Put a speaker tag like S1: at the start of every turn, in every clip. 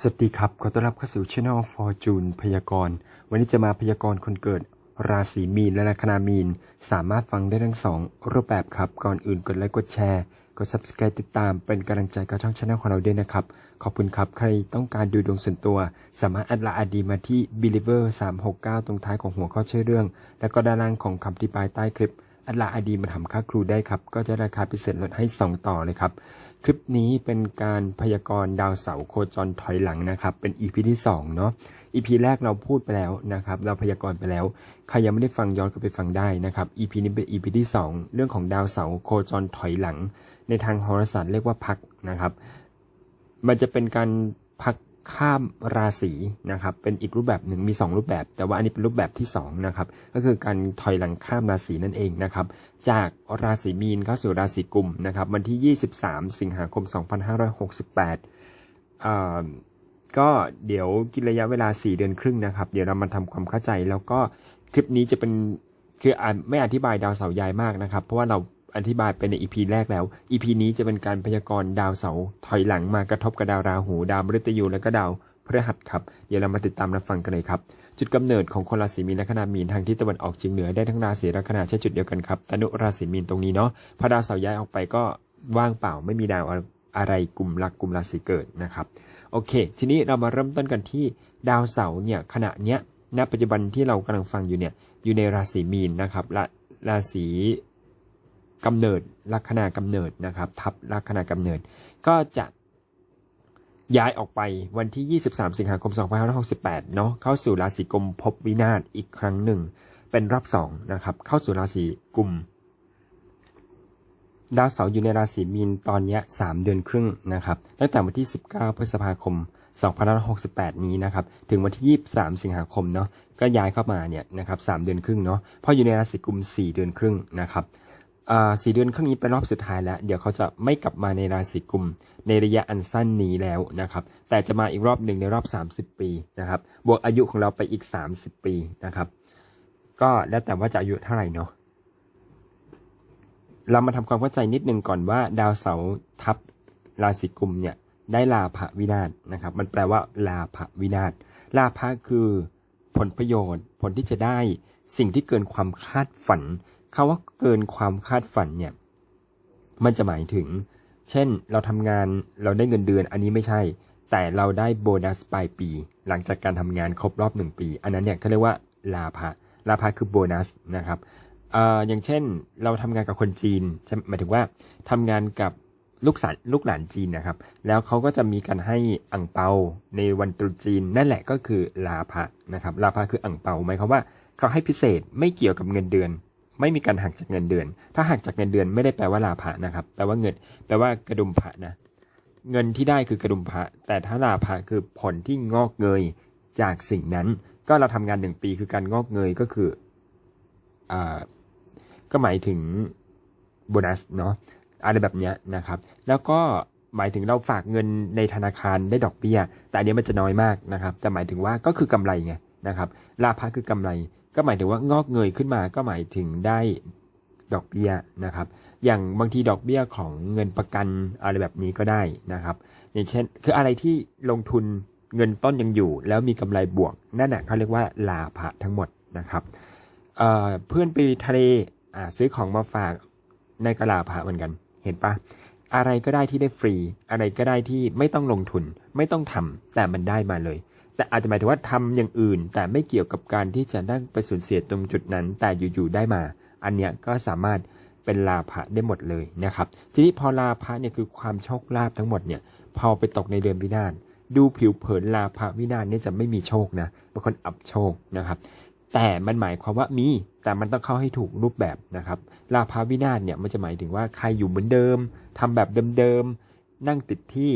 S1: สวัสดีครับ ขอต้อนรับเข้าสู่ช่อง Fortune พยากรณ์ วันนี้จะมาพยากรณ์คนเกิด ราศีมีนและลัคนามีน สามารถฟังได้ทั้งสองรูปแบบครับ ก่อนอื่นกดไลค์กดแชร์ กด subscribe ติดตามเป็นกำลังใจกับช่องช่องของเราด้วยนะครับ ขอบคุณครับ ใครต้องการดูดวงส่วนตัว สามารถแอดลน์อดีมาที่ believer 369 ตรงท้ายของหัวข้อชื่อเรื่อง แล้วก็ด้านล่างของคำอธิบายใต้คลิปอัดลาอดีมาทำค่าครูได้ครับ ก็จะราคาพิเศษลดให้ 2 ต่อเลยครับ คลิปนี้เป็นการพยากรณ์ดาวเสาร์โคจรถอยหลังนะครับ เป็น EP ที่2เนาะ EP แรกเราพูดไปแล้วนะครับ เราพยากรณ์ไปแล้ว ใครยังไม่ได้ฟังย้อนก็ไปฟังได้นะครับ EP นี้เป็น EP ที่ 2 เรื่องของดาวเสาร์โคจรถอยหลัง ในทางโหราศาสตร์เรียกว่าพักนะครับ มันจะเป็นการพัก ข้ามราศีนะครับเป็นอีกรูปแบบหนึ่งมี 2 รูปแบบ แต่ว่าอันนี้เป็นรูปแบบที่2นะครับก็คือการถอยหลังข้ามราศีนั่นเองนะครับจากราศีมีนเข้าสู่ราศีกุมนะครับวันที่ 23 สิงหาคม 2568อ่าก็เดี๋ยวกินระยะเวลา 4 เดือนครึ่งนะครับ เดี๋ยวเรามาทำความเข้าใจแล้วก็คลิปนี้จะเป็นคือไม่อธิบายดาวเสาร์ย้ายมากนะครับ เพราะว่าเรา อธิบายไปใน EP แรกแล้ว EP นี้จะเป็นการพยากรณ์ดาวเสาร์ถอยหลังมากระทบกับดาวราหู ดาวมฤตยูและก็ดาวพฤหัสครับ เดี๋ยวเรามาติดตามรับฟังกันเลยครับ จุดกำเนิดของคนราศีมีนและคนามีนทางที่ตะวันออกเฉียงเหนือได้ทั้งราศีและคนาใช้จุดเดียวกันครับตนุราศีมีนตรงนี้เนาะพอดาวเสาร์ย้ายออกไปก็ว่างเปล่าไม่มีดาวอะไรกลุ่มหลักกลุ่มราศีเกิดนะครับ โอเค ทีนี้เรามาเริ่มต้นกันที่ดาวเสาร์เนี่ยขณะเนี้ยณปัจจุบันที่เรากำลังฟังอยู่เนี่ยอยู่ในราศีมีนนะครับราราศี กำเนิดลัคนากำเนิดนะครับ ทับลัคนากำเนิด ก็จะย้ายออกไปวันที่ 23 สิงหาคม 2568 เนาะเข้าสู่ราศีกุมภพวินาศอีกครั้งหนึ่ง เป็นรอบสองนะครับ เข้าสู่ราศีกุมดาวเสาร์อยู่ในราศีมีนตอนนี้ย3เดือนครึ่งนะครับตั้งแต่วันที่ 19 พฤษภาคม 2568 นี้นะครับ ถึงวันที่ 23 สิงหาคมเนาะก็ย้ายเข้ามาเนี่ยนะครับ3เดือนครึ่งเนาะเพราะอยู่ในราศีกุม 4 เดือนครึ่งนะครับ อ่า4เดือนครึ่งนี้เป็นรอบสุดท้ายแล้ว เดี๋ยวเขาจะไม่กลับมาในราศีกุม ในระยะอันสั้นนี้แล้วนะครับ แต่จะมาอีกรอบหนึ่งในรอบ 30 ปีนะครับ บวกอายุของเราไปอีก 30 ปีนะครับ ก็แล้วแต่ว่าจะอายุเท่าไหร่เนาะ เรามาทำความเข้าใจนิดนึงก่อนว่า ดาวเสาร์ทับราศีกุมเนี่ยได้ลาภวินาศนะครับ มันแปลว่าลาภวินาศ ลาภะคือผลประโยชน์ ผลที่จะได้ สิ่งที่เกินความคาดฝัน คาว่าเกินความคาดฝันเนี่ย มันจะหมายถึง เช่น เราทำงานเราได้เงินเดือน อันนี้ไม่ใช่ แต่เราได้โบนัสปลายปี หลังจากการทำงานครบรอบหนึ่งปี อันนั้นเนี่ยเขาเรียกว่าลาภะลาภะคือโบนัสนะครับเอ่ออย่างเช่นเราทำงานกับคนจีนใช่หมายถึงว่าทำงานกับลูกสานลูกหลานจีนนะครับ แล้วเขาก็จะมีการให้อ่งเปาในวันตรุษจีน นั่นแหละก็คือลาภะนะครับ ลาภะคืออ่งเปาหมายความว่าเขาให้พิเศษไม่เกี่ยวกับเงินเดือน ไม่มีการหักจากเงินเดือน ถ้าหักจากเงินเดือนไม่ได้แปลว่าลาภะนะครับ แปลว่าเงิน แปลว่ากระดุมพระนะ เงินที่ได้คือกระดุมพระแต่ถ้าลาภะคือผลที่งอกเงยจากสิ่งนั้น ก็เราทำงานหนึ่งปีคือการงอกเงยก็คืออ่าก็หมายถึงโบนัสเนาะอะไรแบบเนี้ยนะครับ แล้วก็หมายถึงเราฝากเงินในธนาคารได้ดอกเบี้ย แต่อันนี้มันจะน้อยมากนะครับ แต่หมายถึงว่าก็คือกำไรไงนะครับลาภะคือกำไร ก็หมายถึงว่างอกเงยขึ้นมาก็หมายถึงได้ดอกเบี้ยนะครับ อย่างบางทีดอกเบี้ยของเงินประกันอะไรแบบนี้ก็ได้นะครับ อย่างเช่น คืออะไรที่ลงทุนเงินต้นยังอยู่ แล้วมีกำไรบวกนั่นแหะเขาเรียกว่าลาภะทั้งหมดนะครับเเพื่อนไปทะเลซื้อของมาฝากในกลาภะเหมือนกัน เห็นปะอะไรก็ได้ที่ได้ฟรี อะไรก็ได้ที่ไม่ต้องลงทุนไม่ต้องทำแต่มันได้มาเลย แต่อาจจะหมายถึงว่าทำอย่างอื่น แต่ไม่เกี่ยวกับการที่จะได้ไปสูญเสียตรงจุดนั้น แต่อยู่ๆได้มา อันเนี้ยก็สามารถเป็นลาภะได้หมดเลยนะครับ ทีนี้พอลาภะเนี่ยคือความโชคลาภทั้งหมดเนี่ยพอไปตกในเดือนวินาศดูผิวเผินลาภะวินาศเนี่ยจะไม่มีโชคนะบางคนอับโชคนะครับ แต่มันหมายความว่ามีแต่มันต้องเข้าให้ถูกรูปแบบนะครับลาภาวินาศเนี่ยมันจะหมายถึงว่าใครอยู่เหมือนเดิมทำแบบเดิมๆนั่งติดที่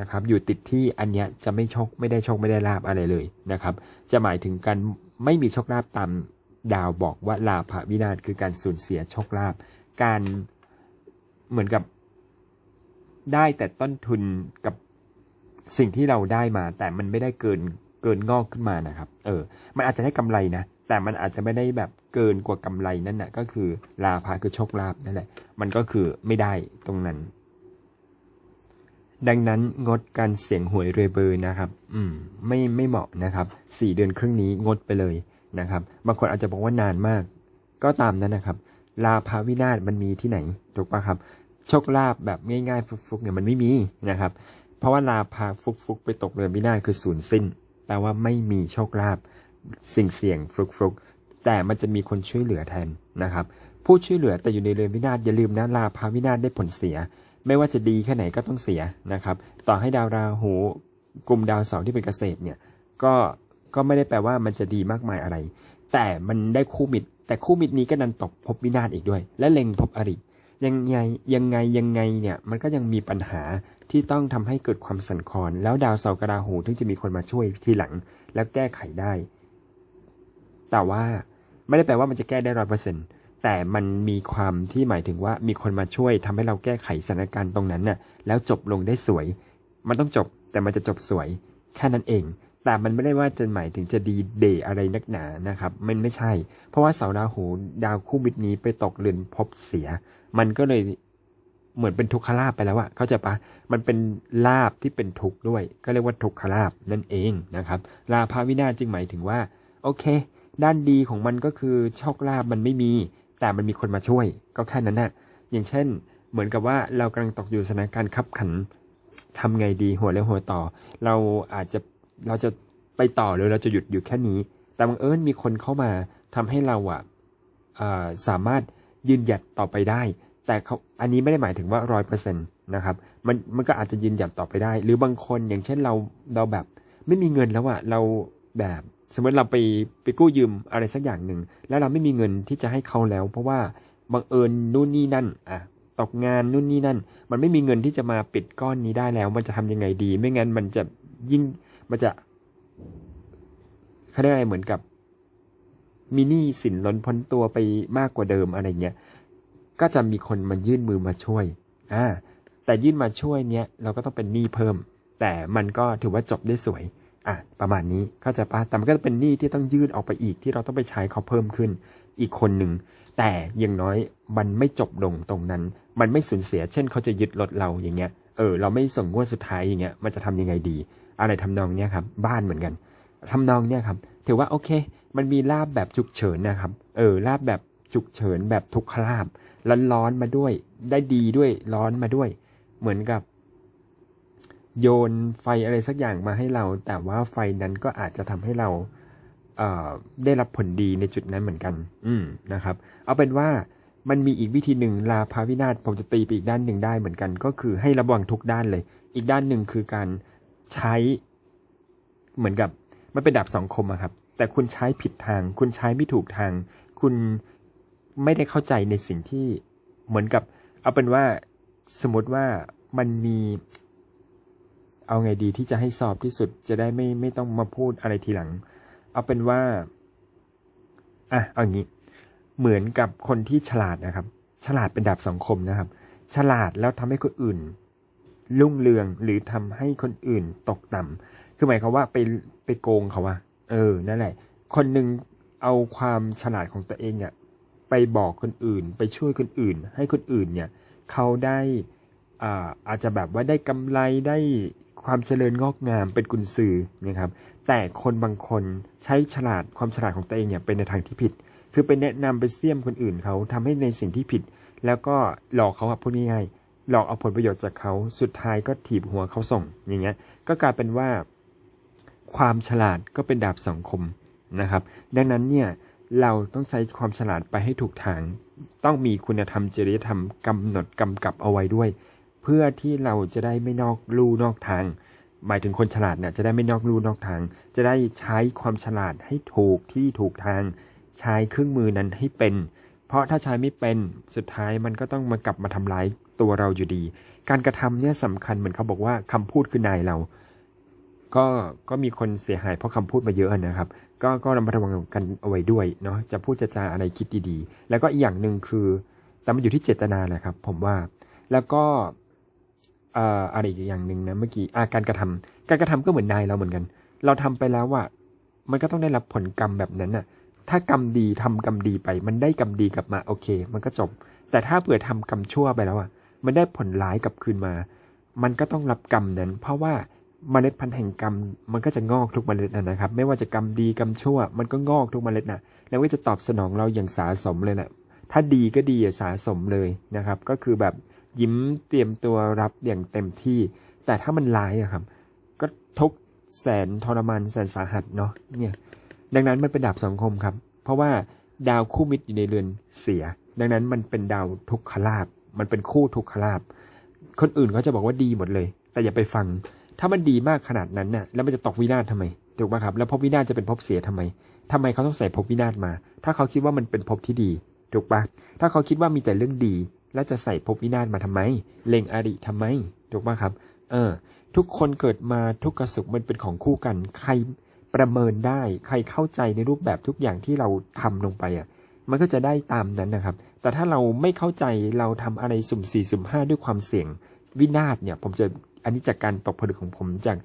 S1: นะครับ อยู่ติดที่อันเนี้ยจะไม่โชคไม่ได้โชคไม่ได้ลาบอะไรเลยนะครับ จะหมายถึงการไม่มีโชคลาภตามดาวบอกว่าลาภวินาศคือการสูญเสียโชคลาภการเหมือนกับได้แต่ต้นทุนกับสิ่งที่เราได้มา แต่มันไม่ได้เกินเกินงอกขึ้นมานะครับ เออ มันอาจจะได้กำไรนะ แต่มันอาจจะไม่ได้แบบเกินกว่ากำไรนั่นนะก็คือลาภคือโชคลาภนั่นแหละ มันก็คือไม่ได้ตรงนั้น ดังนั้นงดการเสี่ยงหวยเรยเบอร์นะครับ อืม ไม่ไม่เหมาะนะครับสี่เดือนครึ่งนี้งดไปเลยนะครับ บางคนอาจจะบอกว่านานมาก ก็ตามนั้นนะครับ ลาภาวินาศมันมีที่ไหนถูกปะครับ โชคลาภแบบง่ายๆ ฟุกๆเนี่ยมันไม่มีนะครับ เพราะว่าลาภาฟุกๆ ไปตกเรือนวินาศคือศูนย์สิ้น แปลว่าไม่มีโชคลาภสิ่งเสี่ยงฟุกๆ แต่มันจะมีคนช่วยเหลือแทนนะครับ ผู้ช่วยเหลือแต่อยู่ในเรือนวินาศอย่าลืมนะลาภาวินาศได้ผลเสีย ไม่ว่าจะดีแค่ไหนก็ต้องเสียนะครับ ต่อให้ดาวราหูกลุ่มดาวเสาร์ที่เป็นเกษตรเนี่ยก็ก็ไม่ได้แปลว่ามันจะดีมากมายอะไร แต่มันได้คู่มิตร แต่คู่มิตรนี้ก็ดันตกภพวินาศอีกด้วย และเล็งภพอริยังไงยังไงยังไงเนี่ยมันก็ยังมีปัญหาที่ต้องทำให้เกิดความสั่นคลอน แล้วดาวเสาร์กบราหูถึงจะมีคนมาช่วยทีหลัง แล้วแก้ไขได้ แต่ว่าไม่ได้แปลว่ามันจะแก้ได้ร้อยเปอร์เซ็นต์ แต่มันมีความที่หมายถึงว่ามีคนมาช่วยทำให้เราแก้ไขสถานการณ์ตรงนั้นน่ะ แล้วจบลงได้สวย มันต้องจบแต่มันจะจบสวยแค่นั้นเอง แต่มันไม่ได้ว่าจะหมายถึงจะดีเดย์อะไรนักหนานะครับ มันไม่ใช่ เพราะว่าเสาราหูดาวคู่มิตรนี้ไปตกเรือนภพเสีย มันก็เลยเหมือนเป็นทุกขลาบไปแล้วอะเข้าใจปะมันเป็นลาบที่เป็นทุกข์ด้วย ก็เรียกว่าทุกขลาบนั่นเองนะครับ ลาภาวินาจึงหมายถึงว่า โอเค ด้านดีของมันก็คือโชคลาภมันไม่มี แต่มันมีคนมาช่วย ก็แค่นั้นนะอย่างเช่น เหมือนกับว่าเรากำลังตกอยู่สถานการณ์ขับขันทำไงดีหัวเลี้ยวหัวต่อ เราอาจจะเราจะไปต่อหรือเราจะหยุดอยู่แค่นี้ แต่บังเอิญมีคนเข้ามาทำให้เราอะสามารถยืนหยัดต่อไปได้ แต่เขาอันนี้ไม่ได้หมายถึงว่าร้อยเปอร์เซ็นต์นะครับมันมันก็อาจจะยืนหยัดต่อไปได้ หรือบางคนอย่างเช่นเราเราแบบ ไม่มีเงินแล้วอะเราแบบ สมมติเราไปไปกู้ยืมอะไรสักอย่างหนึ่ง แล้วเราไม่มีเงินที่จะให้เขาแล้ว เพราะว่าบังเอิญนู่นนี่นั่นอะตกงานนู่นนี่นั่น มันไม่มีเงินที่จะมาปิดก้อนนี้ได้แล้ว มันจะทำยังไงดี ไม่งั้นมันจะยิ่งมันจะเขาเรียกอะไรเหมือนกับมินี่สินล้นพ้นตัวไปมากกว่าเดิมอะไรเงี้ยก็จะมีคนมายื่นมือมาช่วยอ่าแต่ยื่นมาช่วยเนี้ยเราก็ต้องเป็นหนี้เพิ่ม แต่มันก็ถือว่าจบได้สวย อะประมาณนี้เข้าใจปะแต่มันก็จะเป็นหนี้ที่ต้องยื่นออกไปอีกที่เราต้องไปใช้เขาเพิ่มขึ้นอีกคนหนึ่ง แต่อย่างน้อยมันไม่จบลงตรงนั้น มันไม่สูญเสีย เช่นเขาจะยึดรถเราอย่างเงี้ยเออเราไม่ส่งงวดสุดท้ายอย่างเงี้ยมันจะทำยังไงดี อะไรทำนองเนี้ยครับบ้านเหมือนกันทำนองเนี้ยครับถือว่าโอเค มันมีลาบแบบฉุกเฉินนะครับเออลาบแบบฉุกเฉินแบบทุกขลาบร้อนๆมาด้วย ได้ดีด้วยร้อนมาด้วย เหมือนกับ โยนไฟอะไรสักอย่างมาให้เรา แต่ว่าไฟนั้นก็อาจจะทำให้เราเอได้รับผลดีในจุดนั้นเหมือนกัน อืมนะครับ เอาเป็นว่ามันมีอีกวิธีหนึ่งลาภาวินาศผมจะตีไปอีกด้านหนึ่งได้เหมือนกัน ก็คือให้ระวังทุกด้านเลย อีกด้านหนึ่งคือการใช้เหมือนกับมันเป็นดาบสองคมอะครับ แต่คุณใช้ผิดทาง คุณใช้ไม่ถูกทาง คุณไม่ได้เข้าใจในสิ่งที่เหมือนกับ เอาเป็นว่าสมมติว่ามันมี เอาไงดีที่จะให้สอบที่สุดจะได้ไม่ไม่ต้องมาพูดอะไรทีหลัง เอาเป็นว่าอะเอางี้ เหมือนกับคนที่ฉลาดนะครับ ฉลาดเป็นดาบสองคมนะครับ ฉลาดแล้วทำให้คนอื่น รุ่งเรืองหรือทำให้คนอื่นตกต่ำคือหมายความว่าไปไปโกงเขาว่าเออนั่นแหละ คนหนึ่งเอาความฉลาดของตัวเองเนี่ยไปบอกคนอื่น ไปช่วยคนอื่น ให้คนอื่นเนี่ย เขาได้อ่าอาจจะแบบว่าได้กำไรได้ ความเจริญงอกงามเป็นกุญสือนะครับ แต่คนบางคนใช้ฉลาดความฉลาดของตัวเองเนี่ยเป็นในทางที่ผิด คือไปแนะนำไปเสี่ยมคนอื่นเขาทำให้ในสิ่งที่ผิด แล้วก็หลอกเขาอะพูดง่ายๆหลอกเอาผลประโยชน์จากเขาสุดท้ายก็ถีบหัวเขาส่งอย่างเงี้ย ก็กลายเป็นว่า ความฉลาดก็เป็นดาบสองคมนะครับ ดังนั้นเนี่ยเราต้องใช้ความฉลาดไปให้ถูกทาง ต้องมีคุณธรรมจริยธรรมกำหนดกำกับเอาไว้ด้วย เพื่อที่เราจะได้ไม่นอกลู่นอกทาง หมายถึงคนฉลาดเนี่ยจะได้ไม่นอกลู่นอกทาง จะได้ใช้ความฉลาดให้ถูกที่ถูกทาง ใช้เครื่องมือนั้นให้เป็น เพราะถ้าใช้ไม่เป็นสุดท้ายมันก็ต้องมากลับมาทำร้ายตัวเราอยู่ดี การกระทำเนี่ยสำคัญเหมือนเขาบอกว่าคำพูดคือนายเรา ก็ก็มีคนเสียหายเพราะคำพูดมาเยอะนะครับ ก็ก็ระมัดระวังกันเอาไว้ด้วยเนาะจะพูดจะจาอะไรคิดดีๆ แล้วก็อีกอย่างหนึ่งคือแต่มันอยู่ที่เจตนาแหละครับ ผมว่าแล้วก็ อ่ออะไรอีกอย่างหนึ่งนะเมื่อกี้อาการกระทำการกระทำก็เหมือนนายเราเหมือนกัน เราทำไปแล้วว่ามันก็ต้องได้รับผลกรรมแบบนั้นน่ะ ถ้ากรรมดีทำกรรมดีไป มันได้กรรมดีกลับมาโอเค มันก็จบ แต่ถ้าเผื่อทำกรรมชั่วไปแล้วอะ มันได้ผลร้ายกลับคืนมา มันก็ต้องรับกรรมนั้น เพราะว่าเมล็ดพันธุ์แห่งกรรมมันก็จะงอกทุกเมล็ดนะนะครับ ไม่ว่าจะกรรมดีกรรมชั่ว มันก็งอกทุกเมล็ดนะแล้วก็จะตอบสนองเราอย่างสาสมเลยแหละถ้าดีก็ดีอะสาสมเลยนะครับ ก็คือแบบ ยิ้มเตรียมตัวรับอย่างเต็มที่ แต่ถ้ามันร้ายอะครับ ก็ทุกแสนทรมานแสนสาหัสเนาะเนี่ยดังนั้นมันเป็นดาบสองคมครับ เพราะว่าดาวคู่มิตรอยู่ในเรือนเสีย ดังนั้นมันเป็นดาวทุกขลาบ มันเป็นคู่ทุกขลาบ คนอื่นเขาจะบอกว่าดีหมดเลย แต่อย่าไปฟัง ถ้ามันดีมากขนาดนั้นน่ะ แล้วมันจะตกวินาศทำไม ถูกไหมครับ แล้วภพวินาศจะเป็นภพเสียทำไมทำไมเขาต้องใส่ภพวินาศมา ถ้าเขาคิดว่ามันเป็นภพที่ดี ถูกปะถ้าเขาคิดว่ามีแต่เรื่องดี แล้วจะใส่ภพวินาศมาทำไม เล็งอริทำไม ถูกปะครับ เออ ทุกคนเกิดมาทุกกับสุขมันเป็นของคู่กัน ใครประเมินได้ ใครเข้าใจในรูปแบบทุกอย่างที่เราทำลงไปอะ มันก็จะได้ตามนั้นนะครับ แต่ถ้าเราไม่เข้าใจเราทำอะไรสุ่มสี่สุ่มห้าด้วยความเสี่ยงวินาศเนี่ย ผมจะอันนี้จากการตกผลึกของผมจาก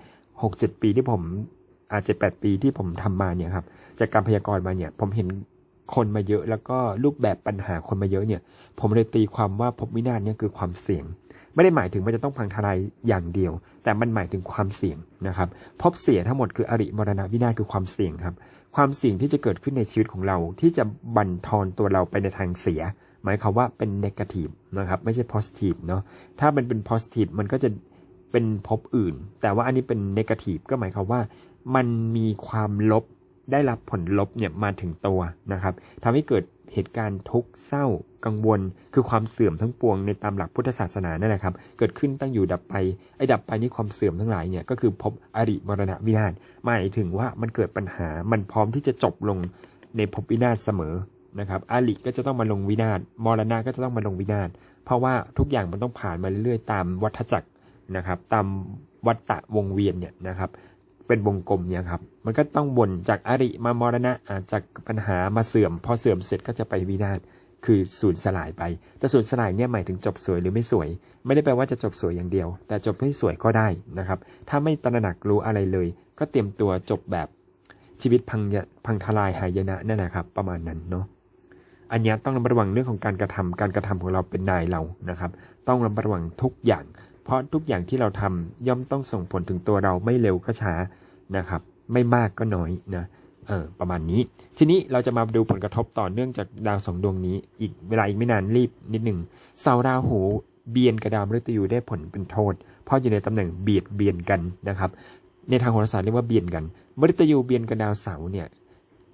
S1: หกเจ็ดปีที่ผมอาจจะแปดปีที่ผมทำมาเนี่ยครับ จากการพยากรณ์มาเนี่ย ผมเห็น คนมาเยอะ แล้วก็รูปแบบปัญหาคนมาเยอะเนี่ย ผมเลยตีความว่าภพวินาศเนี่ยคือความเสี่ยง ไม่ได้หมายถึงมันจะต้องพังทลายอย่างเดียว แต่มันหมายถึงความเสี่ยงนะครับภพเสียทั้งหมดคืออริมรณวินาศคือความเสี่ยงครับ ความเสี่ยงที่จะเกิดขึ้นในชีวิตของเรา ที่จะบั่นทอนตัวเราไปในทางเสีย หมายความว่าเป็น negative นะครับไม่ใช่ positive เนาะถ้ามันเป็น positive มันก็จะเป็นภพอื่น แต่ว่าอันนี้เป็น negative ก็หมายความว่า มันมีความลบ ได้รับผลลบเนี่ยมาถึงตัวนะครับทำให้เกิดเหตุการณ์ทุกข์เศร้ากังวล คือความเสื่อมทั้งปวงในตามหลักพุทธศาสนานั่นแหละครับ เกิดขึ้นตั้งอยู่ดับไปไอ้ดับไปนี่ความเสื่อมทั้งหลายเนี่ยก็คือพบอริมรณะวินาศหมายถึงว่ามันเกิดปัญหามันพร้อมที่จะจบลงในภพวินาศเสมอนะครับอริก็จะต้องมาลงวินาศมรณะก็จะต้องมาลงวินาศเพราะว่าทุกอย่างมันต้องผ่านมาเรื่อยๆ ตามวัฏจักรนะครับ ตามวัฏฏะวงเวียนเนี่ยนะครับ เป็นวงกลมเนี่ยครับ มันก็ต้องวนจากอริมามรณะอ่าจากปัญหามาเสื่อม พอเสื่อมเสร็จก็จะไปวินาศคือสูญสลายไป แต่สูญสลายเนี่ยหมายถึงจบสวยหรือไม่สวย ไม่ได้แปลว่าจะจบสวยอย่างเดียว แต่จบให้สวยก็ได้นะครับ ถ้าไม่ตระหนักรู้อะไรเลย ก็เตรียมตัวจบแบบชีวิตพังยะพังทลายหายนะนั่นแหละครับ ประมาณนั้นเนาะอันนี้ต้องระมัดระวังเรื่องของการกระทำการกระทำของเราเป็นนายเรานะครับ ต้องระมัดระวังทุกอย่าง เพราะทุกอย่างที่เราทำย่อมต้องส่งผลถึงตัวเราไม่เร็วก็ช้านะครับ ไม่มากก็น้อยนะเออประมาณนี้ ทีนี้เราจะมาดูผลกระทบต่อเนื่องจากดาวสองดวงนี้ อีกเวลาอีกไม่นานรีบนิดหนึ่งเสาราหูเบียนกับดาวมฤตยูได้ผลเป็นโทษ เพราะอยู่ในตำแหน่งเบียดเบียนกันนะครับ ในทางโหราศาสตร์เรียกว่าเบียนกันมฤตยูเบียนกับดาวเสาร์เนี่ย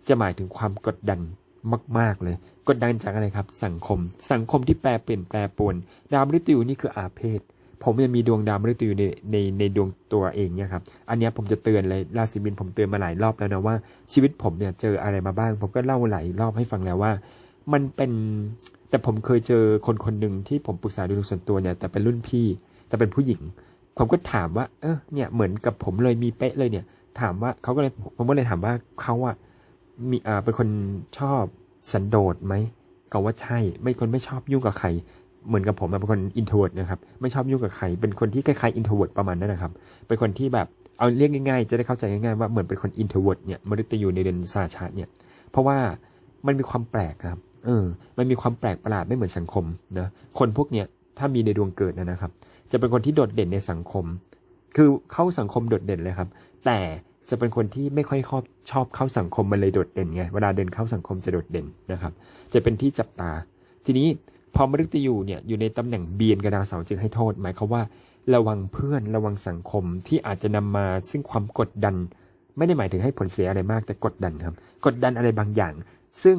S1: จะหมายถึงความกดดันมาก ๆ เลย กดดันจากอะไรครับ สังคม สังคมที่แปรเปลี่ยนแปรปรวนดาวมฤตยูนี่คืออาเพศ ผมยังมีดวงดาวมฤตยูในในในดวงตัวเองเนี่ยครับ อันนี้ผมจะเตือนเลยราศีมินผมเตือนมาหลายรอบแล้วนะว่าชีวิตผมเนี่ยเจออะไรมาบ้าง ผมก็เล่าหลายรอบให้ฟังแล้วว่า มันเป็นแต่ผมเคยเจอคนคนหนึ่งที่ผมปรึกษาดูดวงส่วนตัวเนี่ย แต่เป็นรุ่นพี่แต่เป็นผู้หญิง ผมก็ถามว่า เออเนี่ยเหมือนกับผมเลยมีเป๊ะเลยเนี่ย ถามว่าเขาก็เลยผมก็เลยถามว่าเขาอะมีอ่าเป็นคนชอบสันโดษไหมก็ว่าใช่ ไม่คนไม่ชอบยุ่งกับใคร เหมือนกับผมเป็นคนอินโทรเวิร์ดนะครับ ไม่ชอบยุ่งกับใคร เป็นคนที่คล้ายๆอินโทรเวิร์ดประมาณนั้นนะครับ เป็นคนที่แบบเอาเรียกง่ายๆ จะได้เข้าใจง่ายๆว่าเหมือนเป็นคนอินโทรเวิร์ดเนี่ยมฤตยูในเดือนสาชาเนี่ย เพราะว่ามันมีความแปลกครับ เออ มันมีความแปลกประหลาดไม่เหมือนสังคมนะ คนพวกเนี้ยถ้ามีในดวงเกิดนะนะครับ จะเป็นคนที่โดดเด่นในสังคม คือเข้าสังคมโดดเด่นเลยครับ แต่จะเป็นคนที่ไม่ค่อยชอบชอบเข้าสังคมมันเลยโดดเด่นไง เวลาเดินเข้าสังคมจะโดดเด่นนะครับ จะเป็นที่จับตา ทีนี้ พอมฤตยูเนี่ยอยู่ในตำแหน่งเบียนกระดาวเสาร์จึงให้โทษ หมายความว่า ระวังเพื่อนระวังสังคมที่อาจจะนำมาซึ่งความกดดัน ไม่ได้หมายถึงให้ผลเสียอะไรมากแต่กดดันครับ กดดันอะไรบางอย่าง ซึ่ง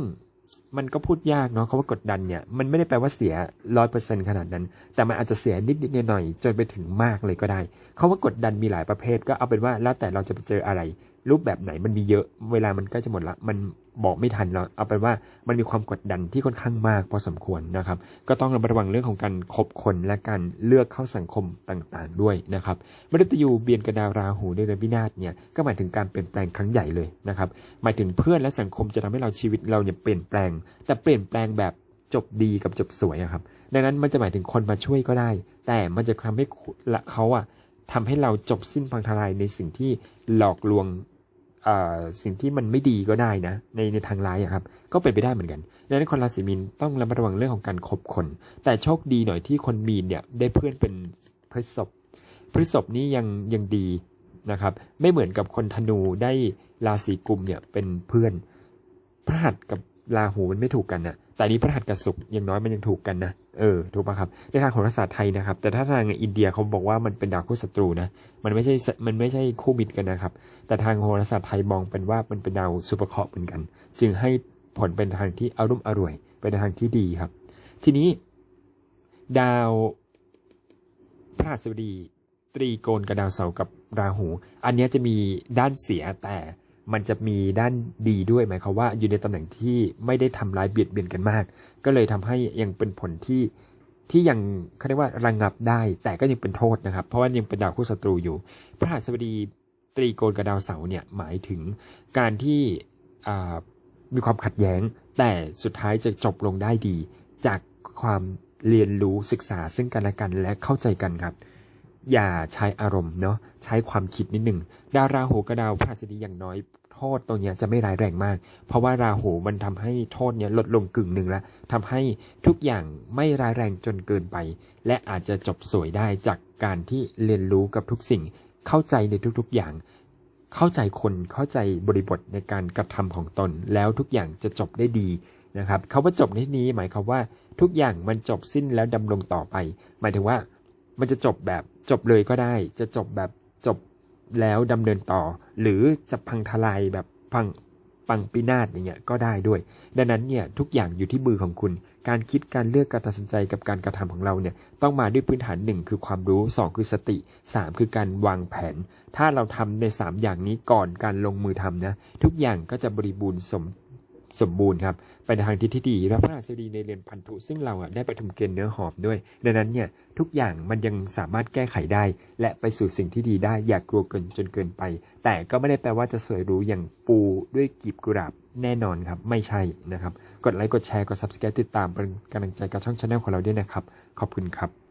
S1: มันก็พูดยากเนาะคำว่ากดดันเนี่ยมันไม่ได้แปลว่าเสียร้อยเปอร์เซ็นขนาดนั้น แต่มันอาจจะเสียนิดนิดหน่อยๆจนไปถึงมากเลยก็ได้คาว่ากดดันมีหลายประเภทก็เอาเป็นว่าแล้วแต่เราจะไปเจออะไร รูปแบบไหนมันมีเยอะเวลามันใกล้จะหมดละ มันบอกไม่ทันแล้วเอาเป็นว่ามันมีความกดดันที่ค่อนข้างมากพอสมควรนะครับ ก็ต้องระมัดระวังเรื่องของการคบคนและการเลือกเข้าสังคมต่างๆด้วยนะครับมฤตยูเบียนกระดาวราหูด้วยเดือนวินาศเนี่ยก็หมายถึงการเปลี่ยนแปลงครั้งใหญ่เลยนะครับหมายถึงเพื่อนและสังคมจะทำให้เราชีวิตเราเนี่ยเปลี่ยนแปลง แต่เปลี่ยนแปลงแบบจบดีกับจบสวยครับ ดังนั้นมันจะหมายถึงคนมาช่วยก็ได้ แต่มันจะทำให้ละเขาอะทำให้เราจบสิ้นพังทลายในสิ่งที่หลอกลวง สิ่งที่มันไม่ดีก็ได้นะ ในในทางร้ายครับ ก็เป็นไปได้เหมือนกันดังนั้นคนราศีมีนต้องระมัดระวังเรื่องของการคบคน แต่โชคดีหน่อยที่คนมีนเนี่ยได้เพื่อนเป็นพฤษภ
S2: พฤษภนี้ยังยังดีนะครับ ไม่เหมือนกับคนธนูได้ราศีกุมเนี่ยเป็นเพื่อนพระหัสกับราหูมันไม่ถูกกันนะ แต่นี้พระหัสกับศุกร์อย่างน้อยมันยังถูกกันนะเออถูกป่ะครับในทางโหราศาสตร์ไทยนะครับ แต่ถ้าทางอินเดียเขาบอกว่ามันเป็นดาวคู่ศัตรูนะมันไม่ใช่มันไม่ใช่คู่มิตรกันนะครับ แต่ทางโหราศาสตร์ไทยมองเป็นว่ามันเป็นดาวสุภเคราะห์เหมือนกัน จึงให้ผลเป็นทางที่อารมณ์อร่วยเป็นทางที่ดีครับ ทีนี้ ดาวพระหัสบดีตรีโกณกับดาวเสาร์กับราหู อันนี้จะมีด้านเสียแต่ มันจะมีด้านดีด้วยหมายความว่าอยู่ในตำแหน่งที่ไม่ได้ทำร้ายเบียดเบียนกันมาก ก็เลยทำให้ยังเป็นผลที่ที่ยังเขาเรียกว่าระงงับได้ แต่ก็ยังเป็นโทษนะครับ เพราะว่ายังเป็นดาวคู่ศัตรูอยู่ พระหัสบดีตรีโกณกับดาวเสาร์เนี่ยหมายถึงการที่มีความขัดแย้ง แต่สุดท้ายจะจบลงได้ดี จากความเรียนรู้ศึกษาซึ่งกันและกันและเข้าใจกันครับ อย่าใช้อารมณ์เนาะใช้ความคิดนิดหนึ่งดาวราหูกับดาวพฤหัสบดีอย่างน้อยโทษตรงเนี้ยจะไม่ร้ายแรงมาก เพราะว่าราหูมันทำให้โทษเนี้ยลดลงกึ่งหนึ่งแล้วทำให้ทุกอย่างไม่ร้ายแรงจนเกินไป และอาจจะจบสวยได้จากการที่เรียนรู้กับทุกสิ่ง เข้าใจในทุกๆอย่าง เข้าใจคนเข้าใจบริบทในการกระทำของตน แล้วทุกอย่างจะจบได้ดีนะครับคาว่าจบในที่นี้หมายความว่าทุกอย่างมันจบสิ้นแล้วดำรงต่อไป หมายถึงว่า มันจะจบแบบจบเลยก็ได้ จะจบแบบจบแล้วดำเนินต่อ หรือจะพังทลายแบบพังปังปินาศอย่างเงี้ยก็ได้ด้วย ดังนั้นเนี่ยทุกอย่างอยู่ที่มือของคุณ การคิดการเลือกการตัดสินใจกับการกระทำของเราเนี่ยต้องมาด้วยพื้นฐานหนึ่งคือความรู้สองคือสติสามคือการวางแผน ถ้าเราทำในสามอย่างนี้ก่อนการลงมือทำนะทุกอย่างก็จะบริบูรณ์สม สมบูรณ์ครับไปในทางที่ที่ดีและพระราชบดีในเรือนพันธุซึ่งเราอะได้ไปทุมเกณฑ์เนื้อหอมด้วย ดังนั้นเนี่ยทุกอย่างมันยังสามารถแก้ไขได้ และไปสู่สิ่งที่ดีได้อย่ากลัวเกินจนเกินไป แต่ก็ไม่ได้แปลว่าจะสวยหรูอย่างปูด้วยกีบกุหลาบแน่นอนครับ ไม่ใช่นะครับ กดไลค์กดแชร์กด subscribe ติดตามเป็นกำลังใจกับช่องชาแนลของเราด้วยนะครับ ขอบคุณครับ